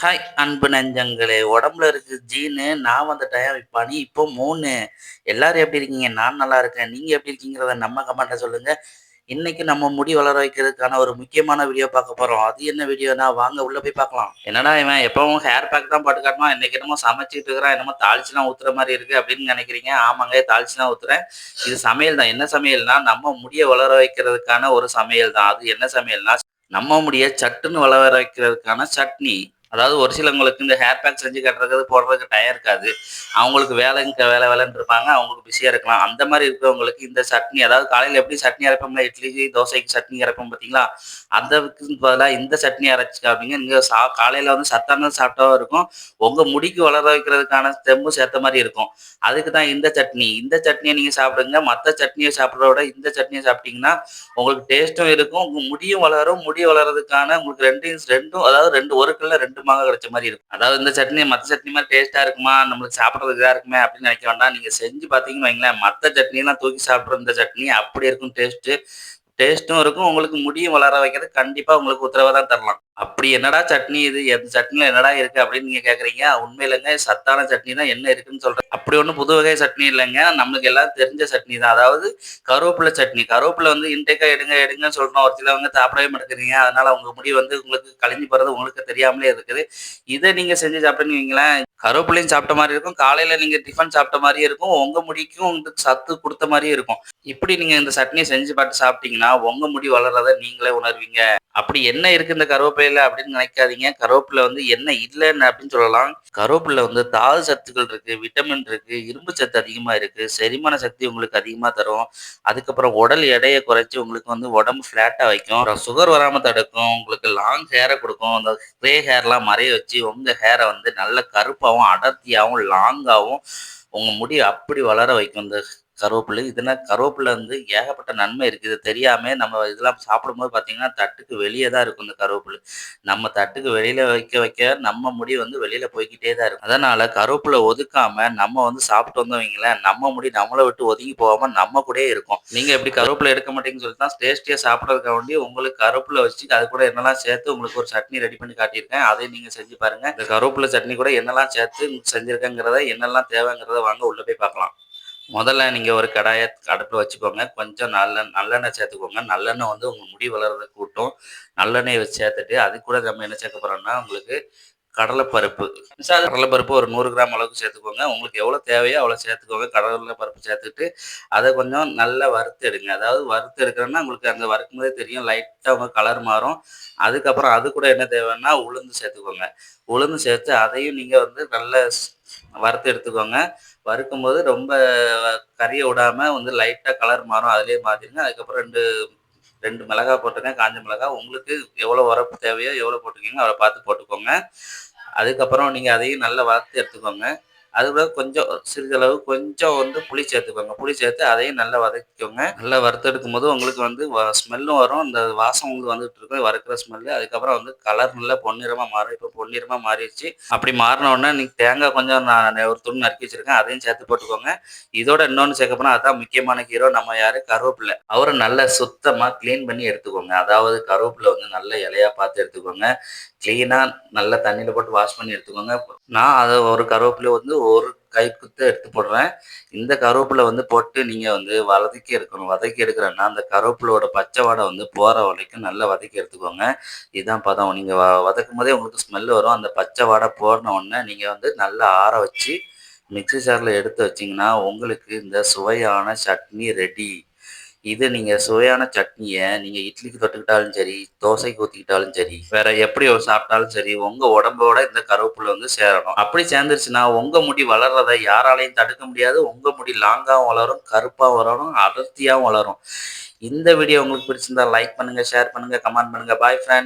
Hi அன்பு நெஞ்சங்களே. உடம்புல இருக்கு ஜீனு நான் வந்த டைம் பனி இப்போ மூணு எல்லாரும் எப்படி இருக்கீங்க? நான் நல்லா இருக்கேன். நீங்க எப்படி இருக்கீங்கிறத நம்ம கமெண்ட்ல சொல்லுங்க. இன்னைக்கு நம்ம முடி வளர வைக்கிறதுக்கான ஒரு முக்கியமான வீடியோ பார்க்க போறோம். அது என்ன வீடியோனா வாங்க உள்ள போய் பார்க்கலாம். என்னடா இவன் எப்பவும் ஹேர் பேக் தான் பாட்டு காட்டுமா? இன்னைக்கு என்னமோ சமைச்சிட்டு இருக்கிறான். என்னமோ தாளிச்சுலாம் ஊத்துற மாதிரி இருக்கு அப்படின்னு நினைக்கிறீங்க. ஆமாங்க தாளிச்சுலாம் ஊத்துறேன். இது சமையல் தான். என்ன சமையல்னா நம்ம முடியை வளர வைக்கிறதுக்கான ஒரு சமையல் தான். அது என்ன சமையல்னா நம்ம முடிய சட்டுன்னு வளர வைக்கிறதுக்கான சட்னி. அதாவது ஒரு சிலவங்களுக்கு இந்த ஹேர் பேக் செஞ்சு கட்டுறது போடுறதுக்கு டயம் இருக்காது. அவங்களுக்கு வேலைங்க வேலை வேலைன்னு இருப்பாங்க அவங்களுக்கு பிஸியாக இருக்கலாம். அந்த மாதிரி இருக்கிறவங்களுக்கு இந்த சட்னி அதாவது காலையில் எப்படி சட்னி அரைப்போம்ல இட்லி தோசைக்கு சட்னி அரைப்போம் பார்த்தீங்களா அதுக்கு பதிலாக இந்த சட்னி அரைச்சி காப்பீங்க நீங்கள் சா காலையில் வந்து சத்தானது சாப்பிட்டாவும் இருக்கும். உங்கள் முடிக்கு வளர வைக்கிறதுக்கான தெம்பு சேர்த்த மாதிரி இருக்கும். அதுக்கு தான் இந்த சட்னி. இந்த சட்னியை நீங்கள் சாப்பிடுங்க. மற்ற சட்னியை சாப்பிட்றத விட இந்த சட்னியை சாப்பிட்டீங்கன்னா உங்களுக்கு டேஸ்ட்டும் இருக்கும் உங்கள் முடியும் வளரும். முடி வளர்றதுக்கான உங்களுக்கு ரெண்டு ரெண்டும் அதாவது ரெண்டு ஒரு கல்ல ரெண்டு மாங்க கிடைச்ச மாதிரி இருக்கும். அதாவது இந்த சட்னி மற்ற சட்னி மாதிரி டேஸ்ட்டாக இருக்குமா? நம்மளுக்கு சாப்பிட்றதுக்கு இதாக இருக்குமே அப்படின்னு நினைக்க வேண்டாம். நீங்கள் செஞ்சு பார்த்தீங்கன்னு வைங்களேன் மற்ற சட்னியெல்லாம் தூக்கி சாப்பிட்ற இந்த சட்னி அப்படி இருக்கும் டேஸ்ட்டு டேஸ்ட்டும் இருக்கும். உங்களுக்கு முடியும் வளர வைக்கிறது. கண்டிப்பாக உங்களுக்கு உத்தரவாதம் தரலாம். அப்படி என்னடா சட்னி இது? எந்த சட்னியில் என்னடா இருக்கு அப்படின்னு நீங்க கேக்குறீங்க? உண்மையிலங்க சத்தான சட்னி தான் என்ன இருக்குன்னு சொல்றேன் அப்படி ஒன்றும் புது வகை சட்னி இல்லைங்க. நம்மளுக்கு எல்லாம் தெரிஞ்ச சட்னி தான். அதாவது கருவேப்பிலை சட்னி. கருவேப்பிலை வந்து இன்டேக்கா எடுங்க எடுங்கன்னு சொல்றோம். ஒரு சிலவங்க சாப்பிடவே மாட்டேங்கிறீங்க. அதனால உங்க முடி வந்து உங்களுக்கு கழிஞ்சு போறது உங்களுக்கு தெரியாமலே இருக்குது. இதை நீங்க செஞ்சு சாப்பிட்டீங்கன்னு வைங்களேன். கருவேப்பிலையும் சாப்பிட்ட மாதிரி இருக்கும். காலையில நீங்க டிஃபன் சாப்பிட்ட மாதிரியும் இருக்கும். உங்க முடிக்கும் உங்களுக்கு சத்து கொடுத்த மாதிரியும் இருக்கும். இப்படி நீங்க இந்த சட்னியை செஞ்சு பார்த்து சாப்பிட்டீங்கன்னா உங்க முடி வளர்றத நீங்களே உணர்வீங்க. அப்படி என்ன இருக்கு இந்த கருவேப்பிலையில அப்படின்னு நினைக்காதீங்க. கருவேப்பிலை வந்து என்ன இல்லைன்னு அப்படின்னு சொல்லலாம். கருவேப்பிலை வந்து தாது சத்துக்கள் இருக்கு விட்டமின் இருக்கு இரும்பு சத்து அதிகமா இருக்கு செரிமான சக்தி உங்களுக்கு அதிகமா தரும். அதுக்கப்புறம் உடல் எடையை குறைச்சி உங்களுக்கு வந்து உடம்பு ஃபிளாட்டா வைக்கும். சுகர் வராம தடுக்கும். உங்களுக்கு லாங் ஹேரை கொடுக்கும். அந்த கிரே ஹேர்லாம் மறைய வச்சு உங்க ஹேரை வந்து நல்ல கருப்பாகவும் அடர்த்தியாகவும் லாங்காகவும் உங்க முடி அப்படி வளர வைக்கும். இந்த கருவேப்பிலை. இதனால் கருவேப்பிலை வந்து ஏகப்பட்ட நன்மை இருக்குது. தெரியாம நம்ம இதெல்லாம் சாப்பிடும்போது பார்த்தீங்கன்னா தட்டுக்கு வெளியே தான் இருக்கும் இந்த கருவேப்பிலை. நம்ம தட்டுக்கு வெளியில வைக்க வைக்க நம்ம முடி வந்து வெளியில போய்கிட்டே தான் இருக்கும். அதனால கருவேப்பிலை ஒதுக்காம நம்ம வந்து சாப்பிட்டு வந்தவங்களேன் நம்ம முடி நம்மளை விட்டு ஒதுங்கி போகாம நம்ம கூட இருக்கும். நீங்க எப்படி கருவேப்பிலை எடுக்க மாட்டேங்கன்னு சொல்லி தான் டேஸ்டியா சாப்பிட்றதுக்காக வேண்டி உங்களுக்கு கருவேப்பிலை வச்சு அது கூட என்னெல்லாம் சேர்த்து உங்களுக்கு ஒரு சட்னி ரெடி பண்ணி காட்டியிருக்கேன். அதை நீங்க செஞ்சு பாருங்க. இந்த கருவேப்பிலை சட்னி கூட என்னெல்லாம் சேர்த்து செஞ்சிருக்கேங்கிறத என்னெல்லாம் தேவைங்கிறத வாங்க உள்ள போய் பார்க்கலாம். முதல்ல நீங்கள் ஒரு கடாயை அடுப்பில் வச்சுக்கோங்க. கொஞ்சம் நல்ல நல்லெண்ணெய் சேர்த்துக்கோங்க. நல்லெண்ணெய் வந்து உங்கள் முடி வளர்றதை கூட்டும் நல்லெண்ணெயை வச்சு சேர்த்துட்டு அது கூட நம்ம என்ன சேர்க்க போகிறோம்னா உங்களுக்கு கடலைப்பருப்பு. கடலைப்பருப்பு ஒரு நூறு கிராம் அளவுக்கு சேர்த்துக்கோங்க. உங்களுக்கு எவ்வளோ தேவையோ அவ்வளோ சேர்த்துக்கோங்க. கடலை பருப்பு சேர்த்துட்டு அதை கொஞ்சம் நல்லா வறுத்து எடுங்க. அதாவது வறுத்து எடுக்கிறோன்னா உங்களுக்கு அந்த வறுக்கும் போதே தெரியும். லைட்டாக உங்கள் கலர் மாறும். அதுக்கப்புறம் அது கூட என்ன தேவைன்னா உளுந்து சேர்த்துக்கோங்க. உளுந்து சேர்த்து அதையும் நீங்கள் வந்து நல்ல வறுத்து எடுத்துக்கோங்க. வறுக்கும் போது ரொம்ப கறியை விடாமல் வந்து லைட்டாக கலர் மாறும். அதிலே மாற்றிடுங்க அதுக்கப்புறம் ரெண்டு ரெண்டு மிளகா போட்டுருக்கேன் காஞ்ச மிளகா. உங்களுக்கு எவ்வளோ உரப்பு தேவையோ எவ்வளோ போட்டுக்கோங்க அவரை பார்த்து போட்டுக்கோங்க. அதுக்கப்புறம் நீங்கள் அதையும் நல்லா வளர்த்து எடுத்துக்கோங்க. அதுக்கூட கொஞ்சம் சிறிதளவு கொஞ்சம் வந்து புளி சேர்த்துக்கோங்க. புளி சேர்த்து அதையும் நல்லா வதக்கிக்கோங்க. நல்லா வறுத்தெடுக்கும் போது உங்களுக்கு வந்து ஸ்மெல்லும் வரும். இந்த வாசம் உங்களுக்கு வந்துட்டு இருக்கும். வறுக்கிற ஸ்மெல்லு அதுக்கப்புறம் வந்து கலர் நல்லா பொன்னிறமாக மாறும் இப்போ பொன்னிறமாக மாறிடுச்சு. அப்படி மாறின உடனே நீங்கள் தேங்காய் கொஞ்சம் நான் ஒரு துணி நறுக்கி வச்சிருக்கேன். அதையும் சேர்த்து போட்டுக்கோங்க. இதோட இன்னொன்று சேர்க்க போனால் அதான் முக்கியமான ஹீரோ நம்ம யாரு? கருவேப்பிலை. அவரை நல்லா சுத்தமாக க்ளீன் பண்ணி எடுத்துக்கோங்க. அதாவது கருவேப்பிலை வந்து நல்ல இலையாக பார்த்து எடுத்துக்கோங்க. க்ளீனாக நல்லா தண்ணியில் போட்டு வாஷ் பண்ணி எடுத்துக்கோங்க. நான் அதை ஒரு கருவேப்பிலை வந்து ஒரு கை எடுத்து போடுறேன். இந்த கருவேப்பிலை வந்து போட்டு நீங்கள் வந்து வதக்கி எடுக்கணும். வதக்கி எடுக்கிறேன்னா அந்த கருவேப்பிலோட பச்சை வாடை வந்து போகிற வரைக்கும் நல்லா வதக்கி எடுத்துக்கோங்க. இதுதான் பதம். நீங்கள் வதக்கும் போதே உங்களுக்கு ஸ்மெல் வரும். அந்த பச்சை வாடை போடின உடனே நீங்கள் வந்து நல்லா ஆற வச்சு மிக்சி ஜாரில் எடுத்து வச்சிங்கன்னா உங்களுக்கு இந்த சுவையான சட்னி ரெடி இது நீங்க சுவையான சட்னியை நீங்க இட்லிக்கு தொட்டுக்கிட்டாலும் சரி தோசைக்கு ஊற்றிக்கிட்டாலும் சரி வேற எப்படி சாப்பிட்டாலும் சரி உங்க உடம்போட இந்த கருவேப்பிலை வந்து சேரணும். அப்படி சேர்ந்துருச்சுன்னா உங்க முடி வளர்றதை யாராலையும் தடுக்க முடியாது. உங்க முடி லாங்காகவும் வளரும் கருப்பாக வளரும் அடர்த்தியாகவும் வளரும். இந்த வீடியோ உங்களுக்கு பிடிச்சிருந்தா லைக் பண்ணுங்க ஷேர் பண்ணுங்க கமெண்ட் பண்ணுங்க. பாய் ஃப்ரெண்ட்